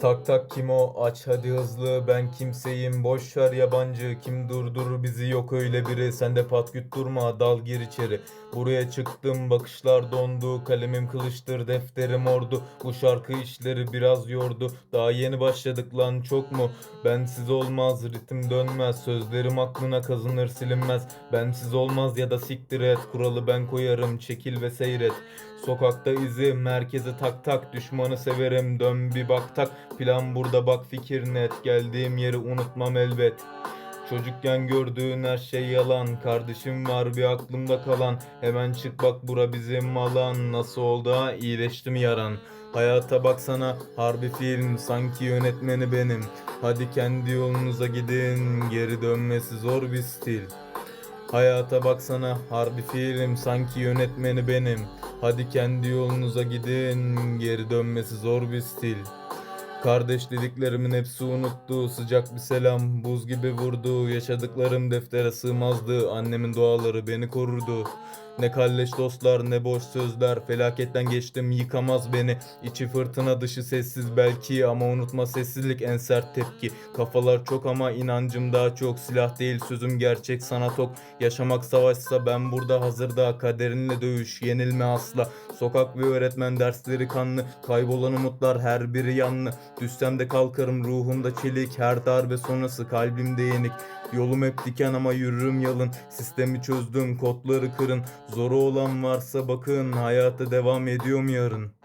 Tak tak kim o aç hadi hızlı. Ben kimseyim boş ver yabancı. Kim durdurur bizi yok öyle biri. Sen de pat güt durma dal gir içeri. Buraya çıktım bakışlar dondu. Kalemim kılıçtır defterim ordu. Bu şarkı işleri biraz yordu. Daha yeni başladık lan çok mu? Bensiz olmaz ritim dönmez. Sözlerim aklına kazınır silinmez. Bensiz olmaz ya da siktir et. Kuralı ben koyarım çekil ve seyret. Sokakta izi merkeze tak tak. Düşmanı severim dön bir bak tak Plan burada bak fikir net. Geldiğim yeri unutmam elbet. Çocukken gördüğün her şey yalan. Kardeşim var bir aklımda kalan. Hemen çık bak bura bizim alan. Nasıl oldu ha? İyileşti mi yaran. Hayata baksana harbi film. Sanki yönetmeni benim. Hadi kendi yolunuza gidin. Geri dönmesi zor bir stil. Hayata baksana harbi film. Sanki yönetmeni benim. Hadi kendi yolunuza gidin. Geri dönmesi zor bir stil Kardeş dediklerimin hepsi unuttu. Sıcak bir selam buz gibi vurdu. Yaşadıklarım deftere sığmazdı. Annemin duaları beni korurdu Ne kalleş dostlar ne boş sözler. Felaketten geçtim yıkamaz beni. İçi fırtına dışı sessiz belki Ama unutma sessizlik en sert tepki. Kafalar çok ama inancım daha çok. Silah değil sözüm gerçek sana tok. Yaşamak savaşsa ben burada hazırda Kaderinle dövüş yenilme asla. Sokak ve öğretmen dersleri kanlı. Kaybolan umutlar her biri yanlı. Düşsem de kalkarım ruhumda çelik. Her darbe sonrası kalbimde yenik. Yolum hep diken ama yürürüm yalın. Sistemi çözdüm kodları kırın Zoru olan varsa bakın Hayata devam ediyorum yarın